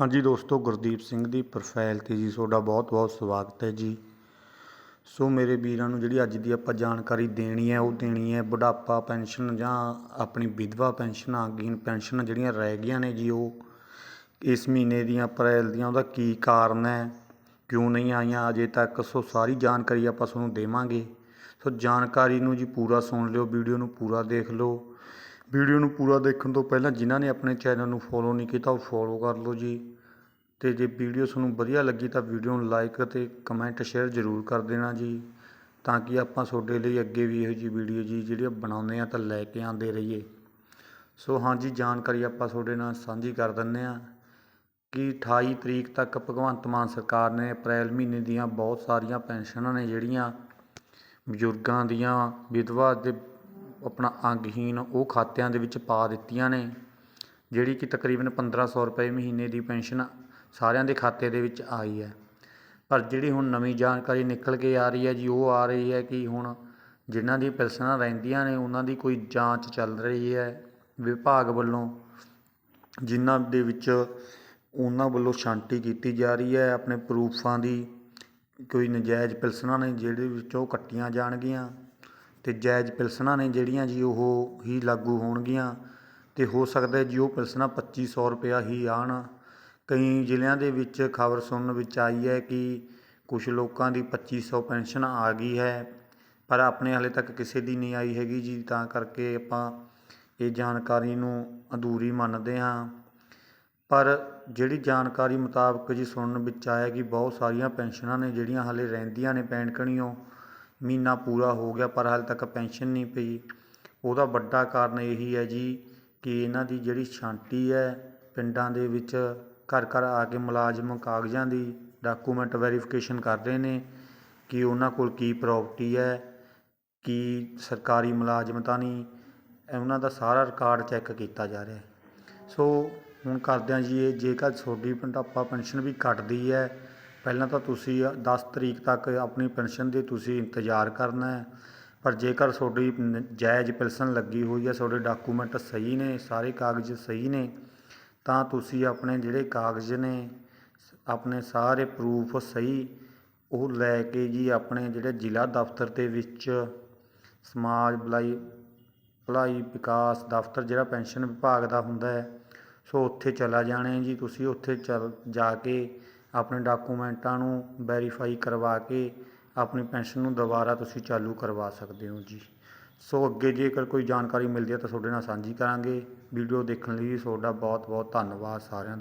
ਹਾਂਜੀ ਦੋਸਤੋ, ਗੁਰਦੀਪ ਸਿੰਘ ਦੀ ਪ੍ਰੋਫਾਈਲ 'ਤੇ ਜੀ ਤੁਹਾਡਾ ਬਹੁਤ ਬਹੁਤ ਸਵਾਗਤ ਹੈ ਜੀ। ਸੋ ਮੇਰੇ ਵੀਰਾਂ ਨੂੰ ਜਿਹੜੀ ਅੱਜ ਦੀ ਆਪਾਂ ਜਾਣਕਾਰੀ ਦੇਣੀ ਹੈ, ਉਹ ਦੇਣੀ ਹੈ ਬੁਢਾਪਾ ਪੈਨਸ਼ਨ ਜਾਂ ਆਪਣੀ ਵਿਧਵਾ ਪੈਨਸ਼ਨ, ਆਗੀਨ ਪੈਨਸ਼ਨ ਜਿਹੜੀਆਂ ਰਹਿ ਗਈਆਂ ਨੇ ਜੀ ਉਹ, ਇਸ ਮਹੀਨੇ ਦੀਆਂ, ਅਪ੍ਰੈਲ ਦੀਆਂ, ਉਹਦਾ ਕੀ ਕਾਰਨ ਹੈ, ਕਿਉਂ ਨਹੀਂ ਆਈਆਂ, ਅਜੇ ਤੱਕ ਸੋ ਸਾਰੀ ਜਾਣਕਾਰੀ ਆਪਾਂ ਤੁਹਾਨੂੰ ਦੇਵਾਂਗੇ। ਸੋ ਜਾਣਕਾਰੀ ਨੂੰ ਜੀ ਪੂਰਾ ਸੁਣ ਲਿਓ, ਵੀਡੀਓ ਨੂੰ ਪੂਰਾ ਦੇਖ ਲਓ। ਵੀਡੀਓ ਨੂੰ ਪੂਰਾ ਦੇਖਣ ਤੋਂ ਪਹਿਲਾਂ ਜਿਨ੍ਹਾਂ ਨੇ ਆਪਣੇ ਚੈਨਲ ਨੂੰ ਫੋਲੋ ਨਹੀਂ ਕੀਤਾ, ਉਹ ਫੋਲੋ ਕਰ ਲਓ ਜੀ। ਤੇ ਜੇ ਵੀਡੀਓ ਤੁਹਾਨੂੰ ਵਧੀਆ ਲੱਗੀ ਤਾਂ ਵੀਡੀਓ ਨੂੰ ਲਾਈਕ ਅਤੇ ਕਮੈਂਟ ਸ਼ੇਅਰ ਜ਼ਰੂਰ ਕਰ ਦੇਣਾ ਜੀ, ਤਾਂ ਕਿ ਆਪਾਂ ਤੁਹਾਡੇ ਲਈ ਅੱਗੇ ਵੀ ਇਹੋ ਜਿਹੀ ਵੀਡੀਓ ਜੀ ਜਿਹੜੀ ਬਣਾਉਂਦੇ ਆ ਤਾਂ ਲੈ ਕੇ ਆਉਂਦੇ ਰਹੀਏ। ਸੋ ਹਾਂਜੀ ਜਾਣਕਾਰੀ ਆਪਾਂ ਤੁਹਾਡੇ ਨਾਲ ਸਾਂਝੀ ਕਰ ਦਿੰਦੇ ਆ ਕਿ 28 ਤਰੀਕ ਤੱਕ ਭਗਵੰਤ ਮਾਨ ਸਰਕਾਰ ਨੇ ਅਪ੍ਰੈਲ ਮਹੀਨੇ ਦੀਆਂ ਬਹੁਤ ਸਾਰੀਆਂ ਪੈਨਸ਼ਨਾਂ ਨੇ ਜਿਹੜੀਆਂ ਬਜ਼ੁਰਗਾਂ ਦੀਆਂ, ਵਿਧਵਾ ਦੇ ਆਪਣਾ ਅੰਗਹੀਨ ਉਹ ਖਾਤਿਆਂ ਦੇ ਵਿੱਚ ਪਾ ਦਿੱਤੀਆਂ ਨੇ, ਜਿਹੜੀ ਕਿ ਤਕਰੀਬਨ 1500 ਰੁਪਏ ਮਹੀਨੇ ਦੀ ਪੈਨਸ਼ਨ ਸਾਰਿਆਂ ਦੇ ਖਾਤੇ ਦੇ ਵਿੱਚ ਆਈ ਹੈ। ਪਰ ਜਿਹੜੀ ਹੁਣ ਨਵੀਂ ਜਾਣਕਾਰੀ ਨਿਕਲ ਕੇ ਆ ਰਹੀ ਹੈ ਜੀ, ਉਹ ਆ ਰਹੀ ਹੈ ਕਿ ਹੁਣ ਜਿਨ੍ਹਾਂ ਦੀ ਪੈਨਸ਼ਨਾਂ ਰਹਿੰਦੀਆਂ ਨੇ, ਉਹਨਾਂ ਦੀ ਕੋਈ ਜਾਂਚ ਚੱਲ ਰਹੀ ਹੈ ਵਿਭਾਗ ਵੱਲੋਂ, ਜਿਨ੍ਹਾਂ ਦੇ ਵਿੱਚ ਉਹਨਾਂ ਵੱਲੋਂ ਛਾਂਟੀ ਕੀਤੀ ਜਾ ਰਹੀ ਹੈ। ਆਪਣੇ ਪ੍ਰੂਫਾਂ ਦੀ ਕੋਈ ਨਜਾਇਜ਼ ਪੈਨਸ਼ਨਾਂ ਨੇ, ਜਿਹੜੇ ਵਿੱਚੋਂ ਕੱਟੀਆਂ ਜਾਣਗੀਆਂ। ਅਤੇ ਜਾਇਜ਼ ਪਿਲਸਨਾਂ ਨੇ ਜਿਹੜੀਆਂ ਜੀ ਉਹ ਹੀ ਲਾਗੂ ਹੋਣਗੀਆਂ ਅਤੇ ਹੋ ਸਕਦਾ ਜੀ ਉਹ ਪਿਲਸਨਾਂ ਪੱਚੀ ਸੌ ਰੁਪਇਆ ਹੀ ਆਉਣ। ਕਈ ਜ਼ਿਲ੍ਹਿਆਂ ਦੇ ਵਿੱਚ ਖਬਰ ਸੁਣਨ ਵਿੱਚ ਆਈ ਹੈ ਕਿ ਕੁਛ ਲੋਕਾਂ ਦੀ ਪੱਚੀ ਸੌ ਪੈਨਸ਼ਨ ਆ ਗਈ ਹੈ, ਪਰ ਆਪਣੇ ਹਾਲੇ ਤੱਕ ਕਿਸੇ ਦੀ ਨਹੀਂ ਆਈ ਹੈਗੀ ਜੀ, ਤਾਂ ਕਰਕੇ ਆਪਾਂ ਇਹ ਜਾਣਕਾਰੀ ਨੂੰ ਅਧੂਰੀ ਮੰਨਦੇ ਹਾਂ। ਪਰ ਜਿਹੜੀ ਜਾਣਕਾਰੀ ਮੁਤਾਬਕ ਜੀ ਸੁਣਨ ਵਿੱਚ ਆਇਆ ਕਿ ਬਹੁਤ ਸਾਰੀਆਂ ਪੈਨਸ਼ਨਾਂ ਨੇ ਜਿਹੜੀਆਂ ਹਾਲੇ ਰਹਿੰਦੀਆਂ ਨੇ ਪੈਨਕਣੀਓ ਮਹੀਨਾ ਪੂਰਾ ਹੋ ਗਿਆ, ਪਰ ਹਾਲੇ ਤੱਕ ਪੈਨਸ਼ਨ ਨਹੀਂ ਪਈ। ਉਹਦਾ ਵੱਡਾ ਕਾਰਨ ਇਹੀ ਹੈ ਜੀ ਕਿ ਇਹਨਾਂ ਦੀ ਜਿਹੜੀ ਛਾਂਟੀ ਹੈ, ਪਿੰਡਾਂ ਦੇ ਵਿੱਚ ਘਰ ਘਰ ਆ ਕੇ ਮੁਲਾਜ਼ਮ ਕਾਗਜ਼ਾਂ ਦੀ ਡਾਕੂਮੈਂਟ ਵੈਰੀਫਿਕੇਸ਼ਨ ਕਰ ਰਹੇ ਨੇ ਕਿ ਉਹਨਾਂ ਕੋਲ ਕੀ ਪ੍ਰਾਪਰਟੀ ਹੈ, ਕੀ ਸਰਕਾਰੀ ਮੁਲਾਜ਼ਮ ਤਾਂ ਨਹੀਂ, ਉਹਨਾਂ ਦਾ ਸਾਰਾ ਰਿਕਾਰਡ ਚੈੱਕ ਕੀਤਾ ਜਾ ਰਿਹਾ ਸੋ ਹੁਣ ਕਰਦਿਆਂ ਜੀ, ਇਹ ਜੇਕਰ ਤੁਹਾਡੀ ਬੁਢਾਪਾ ਪੈਨਸ਼ਨ ਵੀ ਕੱਟਦੀ ਹੈ ਪਹਿਲਾਂ ਤਾਂ ਤੁਸੀਂ 10 ਤਰੀਕ ਤੱਕ ਆਪਣੀ ਪੈਨਸ਼ਨ ਦੇ ਤੁਸੀਂ ਇੰਤਜ਼ਾਰ ਕਰਨਾ ਹੈ। ਪਰ ਜੇਕਰ ਤੁਹਾਡੀ ਜਾਇਜ਼ ਪੈਨਸ਼ਨ ਲੱਗੀ ਹੋਈ ਹੈ, ਤੁਹਾਡੇ ਡਾਕੂਮੈਂਟ ਸਹੀ ਨੇ, ਸਾਰੇ ਕਾਗਜ਼ ਸਹੀ ਨੇ, ਤਾਂ ਤੁਸੀਂ ਆਪਣੇ ਜਿਹੜੇ ਕਾਗਜ਼ ਨੇ ਆਪਣੇ ਸਾਰੇ ਪ੍ਰੂਫ ਸਹੀ, ਉਹ ਲੈ ਕੇ ਜੀ ਆਪਣੇ ਜਿਹੜੇ ਜ਼ਿਲ੍ਹਾ ਦਫ਼ਤਰ ਦੇ ਵਿੱਚ ਸਮਾਜ ਭਲਾਈ ਭਲਾਈ ਵਿਕਾਸ ਦਫ਼ਤਰ ਜਿਹੜਾ ਪੈਨਸ਼ਨ ਵਿਭਾਗ ਦਾ ਹੁੰਦਾ ਹੈ, ਸੋ ਉੱਥੇ ਚਲਾ ਜਾਣਾ ਜੀ। ਤੁਸੀਂ ਉੱਥੇ ਚਲ, ਜਾ ਕੇ ਆਪਣੇ ਡਾਕੂਮੈਂਟਾਂ ਨੂੰ ਵੈਰੀਫਾਈ ਕਰਵਾ ਕੇ ਆਪਣੀ ਪੈਨਸ਼ਨ ਨੂੰ ਦੁਬਾਰਾ ਤੁਸੀਂ ਚਾਲੂ ਕਰਵਾ ਸਕਦੇ ਹੋ ਜੀ। ਸੋ ਅੱਗੇ ਜੇਕਰ ਕੋਈ ਜਾਣਕਾਰੀ ਮਿਲਦੀ ਹੈ ਤਾਂ ਤੁਹਾਡੇ ਨਾਲ ਸਾਂਝੀ ਕਰਾਂਗੇ। ਵੀਡੀਓ ਦੇਖਣ ਲਈ ਤੁਹਾਡਾ ਬਹੁਤ ਬਹੁਤ ਧੰਨਵਾਦ ਸਾਰਿਆਂ ਦਾ।